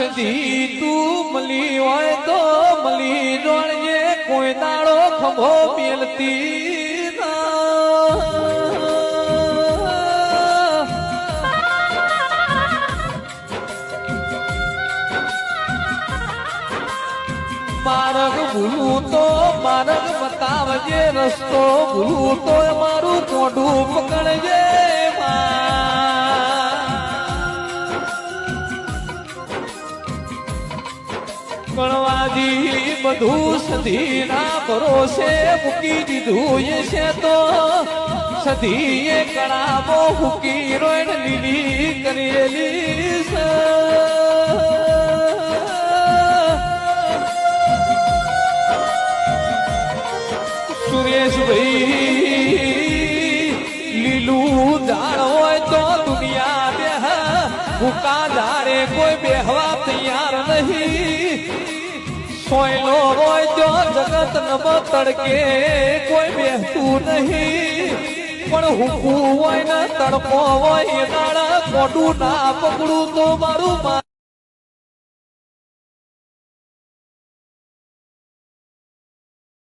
સદી તું મલી હોય તો મલી જોડજે કોઈ દાડો ખંભો મેલતી મારગ ભૂલું તો મારગ બતાવજે રસ્તો ભૂલું તો મારું મોઢું પકડજે. ગણવાજી બધું સધી ના ભરોસે મૂકી દીધું એ છે તો સધી એ કળામો મૂકી રોયણ લીલી કરેલી છે સુરેશભાઈ લીલું ઝાડ હોય તો દુનિયા બેહ ભૂકા ઝાડે કોઈ બેહવા તૈયાર નહીં હોય તો જગત ન તડકે, કોઈ બેહતું નહીં. પણ હુકું હોય ને તડકો હોય દાડા મોટું ના પકડું તો મારું